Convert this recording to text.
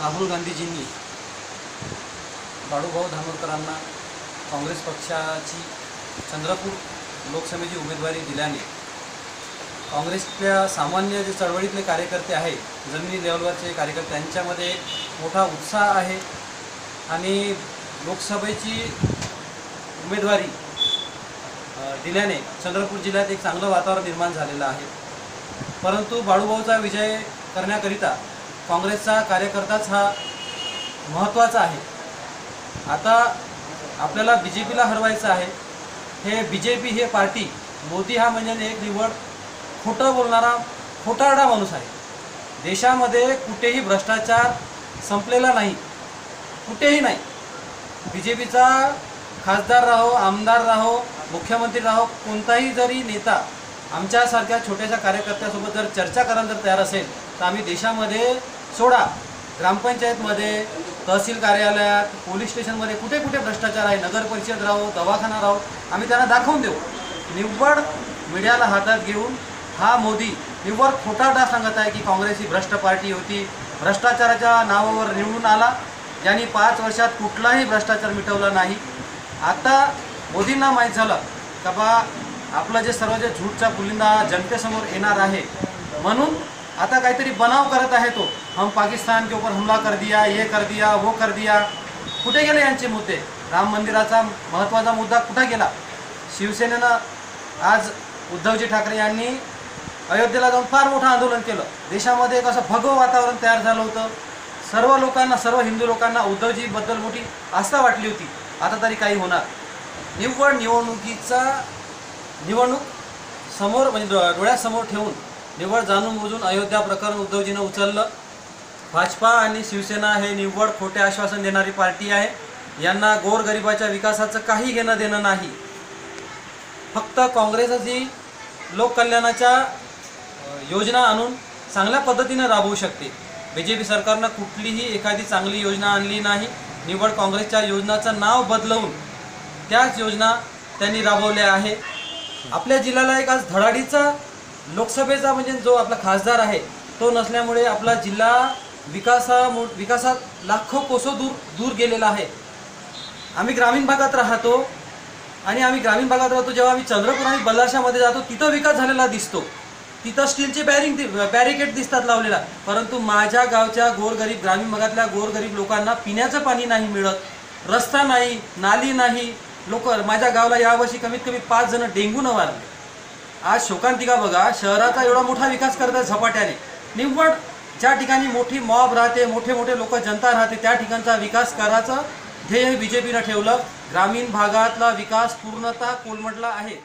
राहुल गांधीजींनी बाळूभाऊ धानोरकरांना काँग्रेस पक्षाची चंद्रपूर लोकसभेची उमेदवारी दिल्याने काँग्रेसच्या सामान्य जे चळवळीतले कार्यकर्ते आहे जमिनी लेवलवरचे कार्यकर्ते त्यांच्यामध्ये एक मोठा उत्साह आहे आणि लोकसभेची उमेदवारी दिल्याने चंद्रपूर जिल्ह्यात एक चांगलं वातावरण निर्माण झालेलं आहे. परंतु बाळूभाऊचा विजय करण्याकरिता काँग्रेसचा कार्यकर्ताच हा महत्त्वाचा आहे. आता आपल्याला बी जे पीला हरवायचं आहे. हे बी जे पी हे पार्टी मोदी हा म्हणजे एक निवड खोटं बोलणारा खोटारडा माणूस आहे. देशामध्ये कुठेही भ्रष्टाचार संपलेला नाही. कुठेही नाही. बी जे पीचा खासदार राहो आमदार राहो मुख्यमंत्री राहो कोणताही जरी नेता आमच्यासारख्या छोट्याशा कार्यकर्त्यासोबत जर चर्चा करायला जर तयार असेल तर आम्ही देशामध्ये सोडा. ग्रामपंचायतमध्ये तहसील कार्यालयात पोलीस स्टेशनमध्ये कुठे कुठे भ्रष्टाचार आहे नगर परिषद राहो दवाखाना राहो आम्ही त्यांना दाखवून देऊ. निव्वळ मीडियाला हातात घेऊन हा मोदी निव्वळ खोटारडा सांगत आहे की काँग्रेस ही भ्रष्ट पार्टी होती. भ्रष्टाचाराच्या नावावर निवडून आला. ज्यांनी पाच वर्षात कुठलाही भ्रष्टाचार मिटवला नाही. आता मोदींना माहीत झालं का बा आपलं जे सर्व जे झूटचा पुलिंदा जनतेसमोर येणार आहे म्हणून आता काहीतरी बनाव करत आहे तो. हम पाकिस्तान के ऊपर हमला कर दिया ये कर दिया वो कर दिया. कुठे गेले यांचे मुद्दे? राम मंदिराचा महत्त्वाचा मुद्दा कुठे गेला? शिवसेनेनं आज उद्धवजी ठाकरे यांनी अयोध्येला जाऊन फार मोठं आंदोलन केलं. देशामध्ये एक असं भगवं वातावरण तयार झालं होतं. सर्व लोकांना सर्व हिंदू लोकांना उद्धवजीबद्दल मोठी आस्था वाटली होती. आता तरी काही होणार. निव्वळ निवडणुकीचा निवडणूक समोर म्हणजे डोळ्यासमोर ठेवून निव्वळ जाणून बुजून अयोध्या प्रकरण उद्धवजीनं उचललं. भाजपा आणि शिवसेना हे निव्वळ खोटे आश्वासन देणारी पार्टी आहे. यांना गोरगरिबाच्या विकासाचं काही घेणं देणं नाही. फक्त काँग्रेसच ही लोककल्याणाच्या योजना आणून चांगल्या पद्धतीनं राबवू शकते. बी जे पी सरकारनं कुठलीही एखादी चांगली योजना आणली नाही. निवड काँग्रेसच्या योजनाचं नाव बदलवून त्याच योजना त्यांनी राबवल्या आहे. आपल्या जिल्ह्याला एक आज धडाडीचा लोकसभेचा म्हणजे जो आपला खासदार आहे तो नसल्यामुळे आपला जिल्हा विकासा विकासात लाखो कोसो दूर दूर गेलेला आहे. आम्ही ग्रामीण भागात राहतो आणि आम्ही ग्रामीण भागात राहतो जेव्हा आम्ही चंद्रपूर आणि बल्लाशामध्ये जातो तिथं विकास झालेला दिसतो. तिथं स्टीलचे बॅरिंग बॅरिकेड दिसतात लावलेला. परंतु माझ्या गावच्या गोरगरीब ग्रामीण भागातल्या गोरगरीब लोकांना पिण्याचं पाणी नाही मिळत रस्ता नाही नाली नाही. लोक माझ्या गावाला यावर्षी कमीत कमी पाच जण डेंगूनं वारले. आज शोकांतिका बघा. शहराचा एवढा मोठा विकास करतात झपाट्याने. निव्वळ ज्या ठिकाणी मोठी मॉब राहते मोठे मोठे लोक जनता राहते त्या ठिकाणचा विकास करायचं ध्येय बी जे पीनं ठेवलं. ग्रामीण भागातला विकास पूर्णतः कोलमडला आहे.